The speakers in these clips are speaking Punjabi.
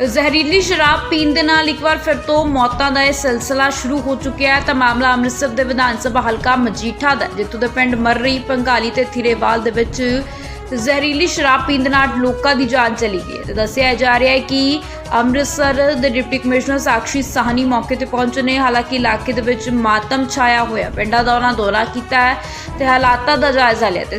ਜ਼ਹਿਰੀਲੀ ਸ਼ਰਾਬ ਪੀਣ ਦੇ ਨਾਲ ਇੱਕ ਵਾਰ ਫਿਰ ਤੋਂ ਮੌਤਾਂ ਦਾ ਇਹ ਸਿਲਸਿਲਾ ਸ਼ੁਰੂ ਹੋ ਚੁੱਕਿਆ ਹੈ। ਤਾਂ ਮਾਮਲਾ ਅੰਮ੍ਰਿਤਸਰ ਦੇ ਵਿਧਾਨ ਸਭਾ ਹਲਕਾ ਮਜੀਠਾ ਦਾ ਜਿੱਥੋਂ ਦੇ ਪਿੰਡ ਮਰਰੀ, ਪੰਗਾਲੀ ਤੇ ਥਿਰੇਵਾਲ ਦੇ ਵਿੱਚ ਜ਼ਹਿਰੀਲੀ ਸ਼ਰਾਬ ਪੀਣ ਦੇ ਨਾਲ ਲੋਕਾਂ ਦੀ ਜਾਨ ਚਲੀ ਗਈ ਹੈ। ਤੇ ਦੱਸਿਆ ਜਾ ਰਿਹਾ ਹੈ ਕਿ ਅੰਮ੍ਰਿਤਸਰ ਦੇ ਡਿਪਟੀ ਕਮਿਸ਼ਨਰ ਸਾਕਸ਼ੀ ਸਾਹਨੀ ਮੌਕੇ ਤੇ ਪਹੁੰਚੇ ਨੇ। ਹਾਲਾਂਕਿ ਇਲਾਕੇ ਦੇ ਵਿੱਚ ਮਾਤਮ ਛਾਇਆ ਹੋਇਆ ਪਿੰਡਾਂ ਦਾ ਉਹਨਾਂ ਦੌਰਾ ਕੀਤਾ ਹੈ ਤੇ ਹਾਲਾਤਾਂ ਦਾ ਜਾਇਜ਼ਾ ਲਿਆ ਤੇ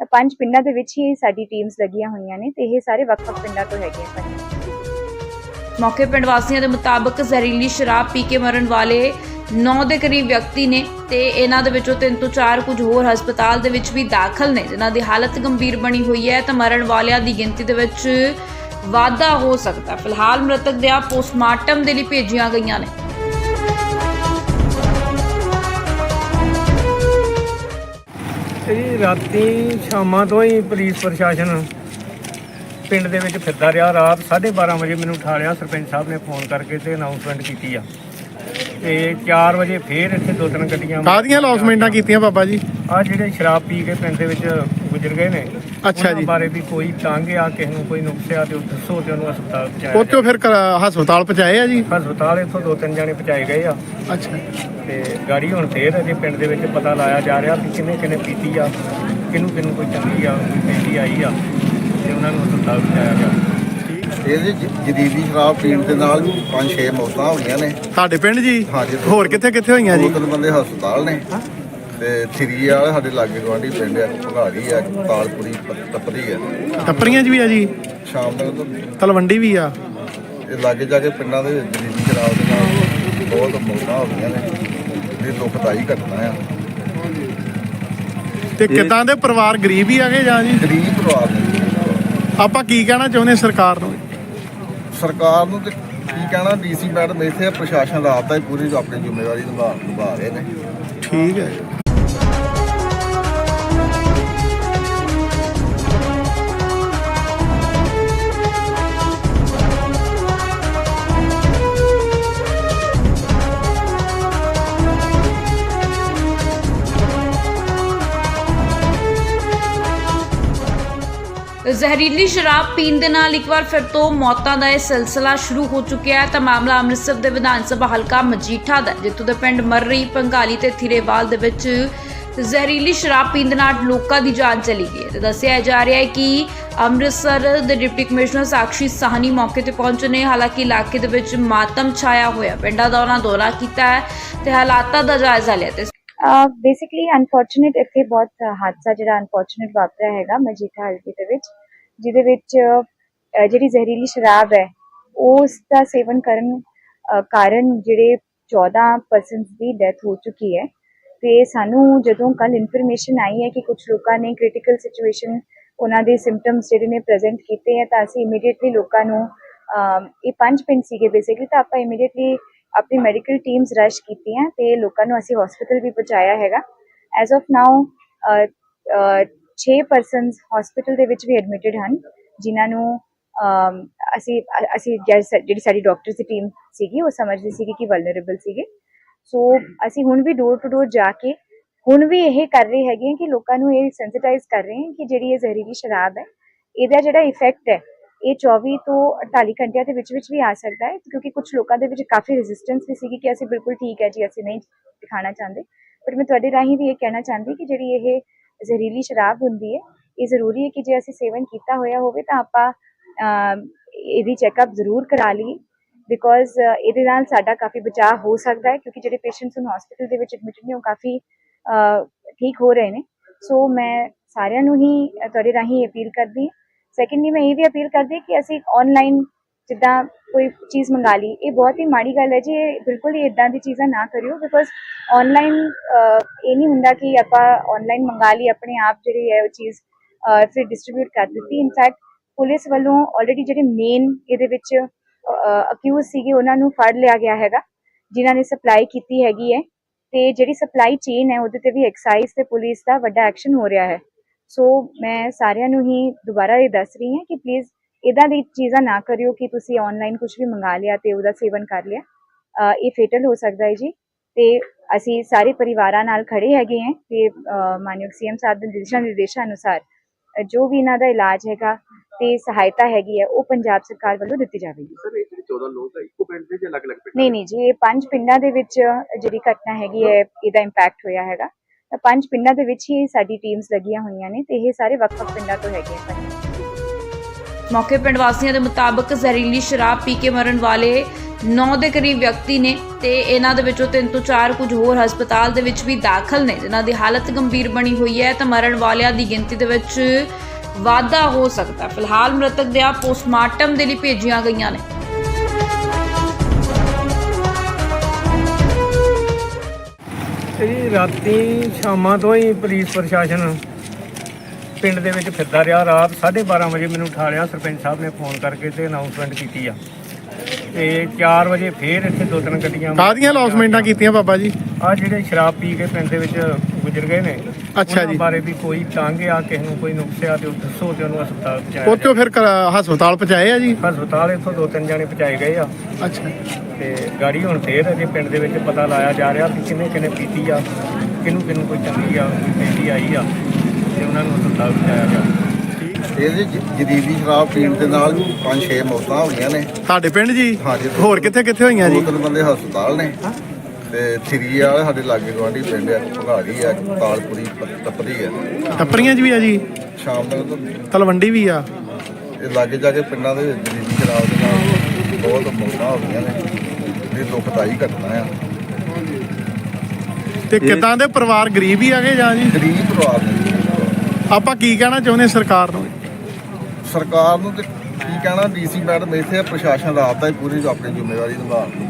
ਤਾਂ ਪੰਜ ਪਿੰਡਾਂ ਦੇ ਵਿੱਚ ਹੀ ਸਾਡੀ ਟੀਮਸ ਲੱਗੀਆਂ ਹੋਈਆਂ ਨੇ ਤੇ ਇਹ ਸਾਰੇ ਵੱਖ-ਵੱਖ ਪਿੰਡਾਂ ਤੋਂ ਹੈਗੇ ਆ ਮੌਕੇ ਪਿੰਡ ਵਾਸੀਆਂ ਦੇ ਮੁਤਾਬਕ ਜ਼ਹਿਰੀਲੀ ਸ਼ਰਾਬ ਪੀ ਕੇ ਮਰਨ ਵਾਲੇ 9 ਦੇ ਕਰੀਬ ਵਿਅਕਤੀ ਨੇ ਤੇ ਇਹਨਾਂ ਦੇ ਵਿੱਚੋਂ 3 ਤੋਂ 4 ਕੁਝ ਹੋਰ ਹਸਪਤਾਲ ਦੇ ਵਿੱਚ ਵੀ ਦਾਖਲ ਨੇ, ਜਿਨ੍ਹਾਂ ਦੀ ਹਾਲਤ ਗੰਭੀਰ ਬਣੀ ਹੋਈ ਹੈ ਤਾਂ ਮਰਨ ਵਾਲਿਆਂ ਦੀ ਗਿਣਤੀ ਦੇ ਵਿੱਚ ਵਾਧਾ ਹੋ ਸਕਦਾ। ਫਿਲਹਾਲ ਮ੍ਰਿਤਕ ਦੇ ਪੋਸਟਮਾਰਟਮ ਦੇ ਲਈ ਭੇਜੀਆਂ ਗਈਆਂ ਨੇ। ਇਹ ਰਾਤੀ ਸ਼ਾਮਾਂ ਤੋਂ ਹੀ ਪੁਲਿਸ ਪ੍ਰਸ਼ਾਸਨ ਪਿੰਡ ਦੇ ਵਿੱਚ ਫਿਰਦਾ ਰਿਹਾ। ਰਾਤ 12:30 ਵਜੇ ਮੈਨੂੰ ਉਠਾ ਲਿਆ ਸਰਪੰਚ ਸਾਹਿਬ ਨੇ ਫੋਨ ਕਰਕੇ ਤੇ ਅਨਾਉਂਸਮੈਂਟ ਕੀਤੀ ਆ। ਤੇ 4 ਵਜੇ ਫੇਰ ਇੱਥੇ ਦੋ ਤਿੰਨ ਗੱਡੀਆਂ ਕਾਹਦੀਆਂ ਲੌਸਮੈਂਟਾਂ ਕੀਤੀਆਂ ਬਾਬਾ ਜੀ? ਆ ਜਿਹੜੇ ਸ਼ਰਾਬ ਪੀ ਕੇ ਪਿੰਡ ਦੇ ਵਿੱਚ ਗੁਜ਼ਰ ਗਏ ਨੇ ਅੱਛਾ ਜੀ। ਬਾਰੇ ਵੀ ਕੋਈ ਤੰਗ ਆ ਕਿਸੇ ਨੂੰ ਕੋਈ ਨੁਕਸ ਆ ਤੇ ਉਹ ਦੱਸੋ ਤੇ ਉਹਨੂੰ ਹਸਪਤਾਲ ਪਹੁੰਚਾਇਆ ਉੱਥੋਂ ਫਿਰ ਹਸਪਤਾਲ ਪਹੁੰਚਾਏ ਆ ਜੀ? ਜਾਏ। ਹਸਪਤਾਲ ਇੱਥੋਂ ਦੋ ਤਿੰਨ ਜਾਣੇ ਪਹੁੰਚਾਏ ਗਏ ਆ। ਅੱਛਾ। ਤੇ ਗਾੜੀ ਹੁਣ ਫੇਰ ਅਜੇ ਪਿੰਡ ਦੇ ਵਿੱਚ ਪਤਾ ਲਾਇਆ ਜਾ ਰਿਹਾ ਵੀ ਕਿੰਨੇ ਕਿੰਨੇ ਪੀਤੀ ਆ ਕਿਹਨੂੰ ਕਿਹਨੂੰ ਕੋਈ ਚੰਗੀ ਆ ਕੋਈ ਪੈਂਦੀ ਆਈ ਆ ਤੇ ਉਹਨਾਂ ਨੂੰ ਹਸਪਤਾਲ ਪਹੁੰਚਾਇਆ ਗਿਆ ਇਹਦੇ ਜ- ਜਦੀਦੀ ਸ਼ਰਾਬ ਪੀਣ ਦੇ ਨਾਲ ਪੰਜ ਛੇ ਮੌਤਾਂ ਹੋਈਆਂ ਨੇ। ਤੁਹਾਡੇ ਪਿੰਡ ਜੀ? ਹਾਂਜੀ। ਹੋਰ ਕਿੱਥੇ ਕਿੱਥੇ ਹੋਈਆਂ ਦੋ ਜੀ ਤਿੰਨ ਬੰਦੇ ਹਸਪਤਾਲ ਨੇ। ਤੇ ਥਰੀ ਵਾਲੇ ਸਾਡੇ ਲਾਗੇ ਗਵਾਂਢੀ ਪਿੰਡ ਆ ਭਗਾੜੀ ਆ ਤਾਲਪੁਰੀ ਟੱਪਰੀ ਆ। ਟੱਪਰੀਆਂ 'ਚ ਵੀ ਆ ਜੀ? ਸ਼ਾਮ ਤੱਕ ਤਾਂ ਤਲਵੰਡੀ ਵੀ ਆ। ਇਹ ਲਾਗੇ ਜਾ ਕੇ ਪਿੰਡਾਂ ਦੇ ਵਿੱਚ ਸ਼ਰਾਬ ਦੇ ਨਾਲ ਬਹੁਤ ਮੌਤਾਂ ਹੋ ਗਈਆਂ ਨੇ ਇਹ ਦੁਖਦਾਈ ਘਟਨਾ ਆ। ਤੇ ਕਿਦਾਂ ਦੇ ਪਰਿਵਾਰ ਗਰੀਬ ਹੀ ਆਗੇ ਜਾਂ ਜੀ? ਗਰੀਬ ਪਰਿਵਾਰ ਨੇ। ਆਪਾਂ ਕੀ ਕਹਿਣਾ ਚਾਹੁੰਦੇ ਸਰਕਾਰ ਨੂੰ? ਸਰਕਾਰ ਨੂੰ ਤੇ ਕੀ ਕਹਿਣਾ ਡੀਸੀ ਮੈਡਮ ਇੱਥੇ ਪ੍ਰਸ਼ਾਸਨ ਰਾਤ ਦਾ ਹੀ ਪੂਰੀ ਆਪਣੀ ਜ਼ਿੰਮੇਵਾਰੀ ਨਿਭਾ ਨਿਭਾ ਰਹੇ ਨੇ। ਠੀਕ ਹੈ। ਜ਼ਹਿਰੀਲੀ ਸ਼ਰਾਬ ਪੀਣ ਦੇ ਨਾਲ ਇੱਕ ਵਾਰ ਫਿਰ ਤੋਂ ਮੌਤਾਂ ਦਾ ਇਹ ਸਿਲਸਿਲਾ ਸ਼ੁਰੂ ਹੋ ਚੁੱਕਿਆ ਹੈ। ਤਾਂ ਮਾਮਲਾ ਅੰਮ੍ਰਿਤਸਰ ਦੇ ਵਿਧਾਨ ਸਭਾ ਹਲਕਾ ਮਜੀਠਾ ਦਾ ਜਿੱਥੋਂ ਦੇ ਪਿੰਡ ਮਰਰੀ, ਪੰਗਾਲੀ ਤੇ ਥਿਰੇਵਾਲ ਦੇ ਵਿੱਚ ਜ਼ਹਿਰੀਲੀ ਸ਼ਰਾਬ ਪੀਣ ਦੇ ਨਾਲ ਲੋਕਾਂ ਦੀ ਜਾਨ ਚਲੀ ਗਈ ਹੈ। ਦੱਸਿਆ ਜਾ ਰਿਹਾ ਹੈ ਕਿ ਅੰਮ੍ਰਿਤਸਰ ਦੇ ਡਿਪਟੀ ਕਮਿਸ਼ਨਰ ਸਾਕਸ਼ੀ ਸਾਹਨੀ ਮੌਕੇ ਤੇ ਪਹੁੰਚੇ ਨੇ। ਹਾਲਾਂਕਿ ਇਲਾਕੇ ਦੇ ਵਿੱਚ ਮਾਤਮ ਛਾਇਆ ਹੋਇਆ ਪਿੰਡਾਂ ਦਾ ਉਹਨਾਂ ਦੌਰਾ ਕੀਤਾ ਹੈ ਤੇ ਹਾਲਾਤਾਂ ਦਾ ਜਾਇਜ਼ਾ ਲਿਆ ਤੇ ਬੇਸਿਕਲੀ ਅਨਫੋਰਚੂਨੇਟ ਇੱਥੇ ਬਹੁਤ ਹਾਦਸਾ ਜਿਹੜਾ ਅਨਫੋਰਚੂਨੇਟ ਵਾਪਰਿਆ ਹੈਗਾ ਮਜੀਠਾ ਹਲਕੇ ਦੇ ਵਿੱਚ। ਜਿਹਦੇ ਵਿੱਚ ਜਿਹੜੀ ਜ਼ਹਿਰੀਲੀ ਸ਼ਰਾਬ ਹੈ ਉਸ ਦਾ ਸੇਵਨ ਕਰਨ ਕਾਰਨ ਜਿਹੜੇ 14 ਪਰਸਨਸ ਦੀ ਡੈਥ ਹੋ ਚੁੱਕੀ ਹੈ। ਤੇ ਸਾਨੂੰ ਜਦੋਂ ਕੱਲ ਇਨਫੋਰਮੇਸ਼ਨ ਆਈ ਹੈ ਕਿ ਕੁਝ ਲੋਕਾਂ ਨੇ ਕ੍ਰਿਟੀਕਲ ਸਿਚੁਏਸ਼ਨ ਉਹਨਾਂ ਦੇ ਸਿੰਪਟਮਸ ਜਿਹੜੇ ਨੇ ਪ੍ਰੈਜ਼ੈਂਟ ਕੀਤੇ ਹੈ, ਤਾਂ ਅਸੀਂ ਇਮੀਡੀਏਟਲੀ ਲੋਕਾਂ ਨੂੰ ਇਹ ਪੰਜ ਪਿੰਡ ਸੀਗੇ ਬੇਸਿਕਲੀ ਤਾਂ ਆਪਾਂ ਇਮੀਡੀਏਟਲੀ ਆਪਣੀ ਮੈਡੀਕਲ ਟੀਮਸ ਰਸ਼ ਕੀਤੀਆਂ ਤੇ ਲੋਕਾਂ ਨੂੰ ਅਸੀਂ ਹਸਪੀਟਲ ਵੀ ਪਹੁੰਚਾਇਆ ਹੈਗਾ। As of now 6 persons hospital ਦੇ ਵਿੱਚ ਵੀ ਐਡਮਿਟਡ ਹਨ, ਜਿਨ੍ਹਾਂ ਨੂੰ ਅਸੀਂ ਅਸੀਂ ਜਿਹੜੀ ਸਾਡੀ ਡਾਕਟਰਸ ਦੀ ਟੀਮ ਸੀਗੀ, ਉਹ ਸਮਝਦੀ ਸੀਗੀ ਕਿ ਵਲਨਰੇਬਲ ਸੀਗੇ। ਸੋ ਅਸੀਂ ਹੁਣ ਵੀ ਡੋਰ ਟੂ ਡੋਰ ਜਾ ਕੇ, ਹੁਣ ਵੀ ਇਹ ਕਰ ਰਹੇ ਹੈਗੇ ਹਾਂ ਕਿ ਲੋਕਾਂ ਨੂੰ ਇਹ ਸੈਂਸਿਟਾਈਜ਼ ਕਰ ਰਹੇ ਹਾਂ ਕਿ ਜਿਹੜੀ ਇਹ ਜ਼ਹਿਰੀਲੀ ਸ਼ਰਾਬ ਹੈ, ਇਹਦਾ ਜਿਹੜਾ ਇਫੈਕਟ ਹੈ, ਇਹ 24 ਤੋਂ 48 ਘੰਟਿਆਂ ਦੇ ਵਿੱਚ ਵਿੱਚ ਵੀ ਆ ਸਕਦਾ ਹੈ, ਕਿਉਂਕਿ ਕੁਝ ਲੋਕਾਂ ਦੇ ਵਿੱਚ ਕਾਫੀ ਰੈਜ਼ਿਸਟੈਂਸ ਵੀ ਸੀਗੀ ਕਿ ਅਸੀਂ ਬਿਲਕੁਲ ਠੀਕ ਹੈ ਜੀ, ਅਸੀਂ ਨਹੀਂ ਦਿਖਾਣਾ ਚਾਹੁੰਦੇ। ਪਰ ਮੈਂ ਤੁਹਾਡੇ ਰਾਹੀਂ ਵੀ ਇਹ ਕਹਿਣਾ ਚਾਹੁੰਦੀ ਕਿ ਜਿਹੜੀ ਇਹ ਜ਼ਹਿਰੀਲੀ ਸ਼ਰਾਬ ਹੁੰਦੀ ਹੈ, ਇਹ ਜ਼ਰੂਰੀ ਹੈ ਕਿ ਜੇ ਅਸੀਂ ਸੇਵਨ ਕੀਤਾ ਹੋਇਆ ਹੋਵੇ ਤਾਂ ਆਪਾਂ ਇਹਦੀ ਚੈੱਕਅਪ ਜ਼ਰੂਰ ਕਰਾ ਲਈਏ ਬਿਕੋਜ਼ ਇਹਦੇ ਨਾਲ ਸਾਡਾ ਕਾਫੀ ਬਚਾਅ ਹੋ ਸਕਦਾ ਹੈ, ਕਿਉਂਕਿ ਜਿਹੜੇ ਪੇਸ਼ੈਂਟਸ ਹੁਣ ਹਸਪੀਟਲ ਦੇ ਵਿੱਚ ਐਡਮਿਟ ਨੇ, ਉਹ ਕਾਫੀ ਠੀਕ ਹੋ ਰਹੇ ਨੇ। ਸੋ ਮੈਂ ਸਾਰਿਆਂ ਨੂੰ ਹੀ ਤੁਹਾਡੇ ਰਾਹੀਂ ਅਪੀਲ ਕਰਦੀ ਹਾਂ। ਸੈਕੰਡਲੀ ਮੈਂ ਇਹ ਵੀ ਅਪੀਲ ਕਰਦੀ ਕਿ ਅਸੀਂ ਆਨਲਾਈਨ ਜਿੱਦਾਂ ਕੋਈ ਚੀਜ਼ ਮੰਗਾ ਲਈ, ਇਹ ਬਹੁਤ ਹੀ ਮਾੜੀ ਗੱਲ ਹੈ ਜੀ, ਇਹ ਬਿਲਕੁਲ ਹੀ ਇਦਾਂ ਦੀ ਚੀਜ਼ਾਂ ਨਾ ਕਰਿਓ ਬਿਕੋਜ਼ ਆਨਲਾਈਨ ਇਹ ਨਹੀਂ ਹੁੰਦਾ ਕਿ ਆਪਾਂ ਆਨਲਾਈਨ ਮੰਗਾ ਲਈ, ਆਪਣੇ ਆਪ ਜਿਹੜੀ ਹੈ ਉਹ ਚੀਜ਼ ਫਿਰ ਡਿਸਟ੍ਰੀਬਿਊਟ ਕਰ ਦਿੱਤੀ। ਇਨਫੈਕਟ ਪੁਲਿਸ ਵੱਲੋਂ ਆਲਰੇਡੀ ਜਿਹੜੇ ਮੇਨ ਇਹਦੇ ਵਿੱਚ ਅਕਿਊਜ਼ ਸੀਗੇ, ਉਹਨਾਂ ਨੂੰ ਫੜ ਲਿਆ ਗਿਆ ਹੈਗਾ, ਜਿਨ੍ਹਾਂ ਨੇ ਸਪਲਾਈ ਕੀਤੀ ਹੈਗੀ ਹੈ। ਤੇ ਜਿਹੜੀ ਸਪਲਾਈ ਚੇਨ ਹੈ, ਉਹਦੇ ਤੇ ਵੀ ਐਕਸਾਈਜ਼ ਤੇ ਪੁਲਿਸ ਦਾ ਵੱਡਾ ਐਕਸ਼ਨ ਹੋ ਰਿਹਾ ਹੈ। ਸੋ ਮੈਂ ਸਾਰਿਆਂ ਨੂੰ ਹੀ ਦੁਬਾਰਾ ਇਹ ਦੱਸ ਰਹੀ ਹਾਂ ਕਿ ਪਲੀਜ਼ ਇਦਾਂ ਦੀ ਚੀਜ਼ਾਂ ਨਾ ਕਰਿਓ ਕਿ ਤੁਸੀਂ ਆਨਲਾਈਨ ਕੁਝ ਵੀ ਮੰਗਾ ਲਿਆ ਤੇ ਉਹਦਾ ਸੇਵਨ ਕਰ ਲਿਆ। ਇਹ ਫੇਟਲ ਹੋ ਸਕਦਾ ਹੈ ਜੀ। ਤੇ ਅਸੀਂ ਸਾਰੇ ਪਰਿਵਾਰਾਂ ਨਾਲ ਖੜੇ ਹੈਗੇ ਹਾਂ ਤੇ ਮਾਨਯੋਗ ਸੀਐਮ ਸਾਹਿਬ ਦੇ ਦਿਸ਼ਾ ਨਿਰਦੇਸ਼ਾਂ ਅਨੁਸਾਰ ਜੋ ਵੀ ਇਹਨਾਂ ਦਾ ਇਲਾਜ ਹੈਗਾ ਤੇ ਸਹਾਇਤਾ ਹੈਗੀ ਹੈ ਉਹ ਪੰਜਾਬ ਸਰਕਾਰ ਵੱਲੋਂ ਦਿੱਤੀ ਜਾਵੇਗੀ। ਸਰ ਇਹ ਜਿਹੜੇ 14 ਲੋਕ ਹੈ ਇੱਕੋ ਪਿੰਡ ਦੇ ਜਾਂ ਅਲੱਗ-ਅਲੱਗ ਪਿੰਡ ਨਹੀਂ ਨਹੀਂ ਜੀ ਇਹ ਪੰਜ ਪਿੰਡਾਂ ਦੇ ਵਿੱਚ ਜਿਹੜੀ ਘਟਨਾ ਹੈਗੀ ਹੈ ਇਹਦਾ ਇੰਪੈਕਟ ਹੋਇਆ ਹੈਗਾ। ਤਾਂ ਪੰਜ ਪਿੰਡਾਂ ਦੇ ਵਿੱਚ ਹੀ ਸਾਡੀ ਟੀਮਸ ਲੱਗੀਆਂ ਹੋਈਆਂ ਨੇ ਤੇ ਇਹ ਸਾਰੇ ਵੱਖ-ਵੱਖ ਪਿੰਡਾਂ ਤੋਂ ਹੈਗੇ ਆ। ਪੰਜ ਮੌਕੇ ਪਿੰਡ ਵਾਸੀਆਂ ਦੇ ਮੁਤਾਬਕ ਜ਼ਹਿਰੀਲੀ ਸ਼ਰਾਬ ਪੀ ਕੇ ਮਰਨ ਵਾਲੇ 9 ਦੇ ਕਰੀਬ ਵਿਅਕਤੀ ਨੇ ਤੇ ਇਹਨਾਂ ਦੇ ਵਿੱਚੋਂ 3 ਤੋਂ 4 ਕੁਝ ਹੋਰ ਹਸਪਤਾਲ ਦੇ ਵਿੱਚ ਵੀ ਦਾਖਲ ਨੇ, ਜਿਨ੍ਹਾਂ ਦੀ ਹਾਲਤ ਗੰਭੀਰ ਬਣੀ ਹੋਈ ਹੈ ਤਾਂ ਮਰਨ ਵਾਲਿਆਂ ਦੀ ਗਿਣਤੀ ਦੇ ਵਿੱਚ ਵਾਧਾ ਹੋ ਸਕਦਾ ਫਿਲਹਾਲ ਮ੍ਰਿਤਕ ਦੇ ਪੋਸਟਮਾਰਟਮ ਦੇ ਲਈ ਭੇਜੀਆਂ ਗਈਆਂ ਨੇ। ਇਹ ਰਾਤੀ ਸ਼ਾਮਾਂ ਤੋਂ ਹੀ ਪੁਲਿਸ ਪ੍ਰਸ਼ਾਸਨ ਪਿੰਡ ਦੇ ਵਿੱਚ ਫਿਰਦਾ ਰਿਹਾ ਰਾਤ 12:30 ਵਜੇ ਮੈਨੂੰ ਉਠਾ ਲਿਆ ਸਰਪੰਚ ਸਾਹਿਬ ਨੇ ਫੋਨ ਕਰਕੇ ਤੇ ਅਨਾਉਂਸਮੈਂਟ ਕੀਤੀ ਆ। ਤੇ 4 ਵਜੇ ਫੇਰ ਇੱਥੇ ਦੋ ਤਿੰਨ ਗੱਡੀਆਂ ਕਾਹਦੀਆਂ ਲੌਸਮੈਂਟਾਂ ਕੀਤੀਆਂ ਬਾਬਾ ਜੀ? ਆ ਜਿਹੜੇ ਸ਼ਰਾਬ ਪੀ ਕੇ ਪਿੰਡ ਦੇ ਵਿੱਚ ਗੁਜ਼ਰ ਗਏ ਨੇ ਅੱਛਾ ਜੀ। ਬਾਰੇ ਵੀ ਕੋਈ ਤੰਗ ਆ ਕਿਸੇ ਨੂੰ ਕੋਈ ਨੁਕਸ ਆ ਤੇ ਉਹ ਦੱਸੋ ਤੇ ਉਹਨੂੰ ਹਸਪਤਾਲ ਪਹੁੰਚਾਇਆ ਉੱਥੋਂ ਫਿਰ ਹਸਪਤਾਲ ਪਹੁੰਚਾਏ ਆ ਜੀ। ਹਸਪਤਾਲ ਇੱਥੋਂ ਦੋ ਤਿੰਨ ਜਾਣੇ ਪਹੁੰਚਾਏ ਗਏ ਆ। ਅੱਛਾ। ਤੇ ਗਾੜੀ ਹੁਣ ਫੇਰ ਅਜੇ ਪਿੰਡ ਦੇ ਵਿੱਚ ਪਤਾ ਲਾਇਆ ਜਾ ਰਿਹਾ ਕਿ ਕਿੰਨੇ ਕਿੰਨੇ ਪੀਤੀ ਆ ਕਿਹਨੂੰ ਕਿਹਨੂੰ ਕੋਈ ਚੰਗੀ ਆ ਕੋਈ ਪੀਤੀ ਆਈ ਆ। ਤੇ ਉਹਨਾਂ ਨੂੰ ਹਸਪਤਾਲ ਪਹੁੰਚਾਇਆ ਗਿਆ। ਇਹਦੇ ਜ- ਜਦੀਦੀ ਸ਼ਰਾਬ ਪੀਣ ਦੇ ਨਾਲ ਪੰਜ ਛੇ ਮੌਤਾਂ ਹੋਈਆਂ ਨੇ। ਤੁਹਾਡੇ ਪਿੰਡ ਜੀ? ਹਾਂਜੀ। ਹੋਰ ਕਿੱਥੇ ਕਿੱਥੇ ਹੋਈਆਂ ਦੋ ਜੀ ਤਿੰਨ ਬੰਦੇ ਹਸਪਤਾਲ ਨੇ। ਤੇ ਥਰੀ ਵਾਲੇ ਸਾਡੇ ਲਾਗੇ ਗਵਾਂਢੀ ਪਿੰਡ ਆ ਭਗਾੜੀ ਆ ਤਾਲਪੁਰੀ ਪ- ਟੱਪਰੀ ਆ। ਟੱਪਰੀਆਂ 'ਚ ਵੀ ਆ ਜੀ? ਸ਼ਾਮ ਤੱਕ ਤਾਂ ਤਲਵੰਡੀ ਵੀ ਆ। ਇਹ ਲਾਗੇ ਜਾ ਕੇ ਪਿੰਡਾਂ ਦੇ ਵਿੱਚ ਜਦੀਦੀ ਸ਼ਰਾਬ ਦੇ ਨਾਲ ਬਹੁਤ ਮੌਤਾਂ ਹੋ ਗਈਆਂ ਨੇ। ਇਹ ਦੁਖਦਾਈ ਘਟਨਾ ਆ। ਤੇ ਕਿਦਾਂ ਦੇ ਪਰਿਵਾਰ ਗਰੀਬ ਹੀ ਆਗੇ ਜਾਂ ਜੀ? ਗਰੀਬ ਪਰਿਵਾਰ ਨੇ ਆਪਾਂ ਕੀ ਕਹਿਣਾ ਚਾਹੁੰਦੇ ਸਰਕਾਰ ਨੂੰ? ਸਰਕਾਰ ਨੂੰ ਤੇ ਕੀ ਕਹਿਣਾ, ਡੀਸੀ ਮੈਡਮ ਇੱਥੇ ਪ੍ਰਸ਼ਾਸਨ ਰਾਤ ਦਾ ਹੀ ਪੂਰੀ ਆਪਣੀ ਜ਼ਿੰਮੇਵਾਰੀ ਨਿਭਾ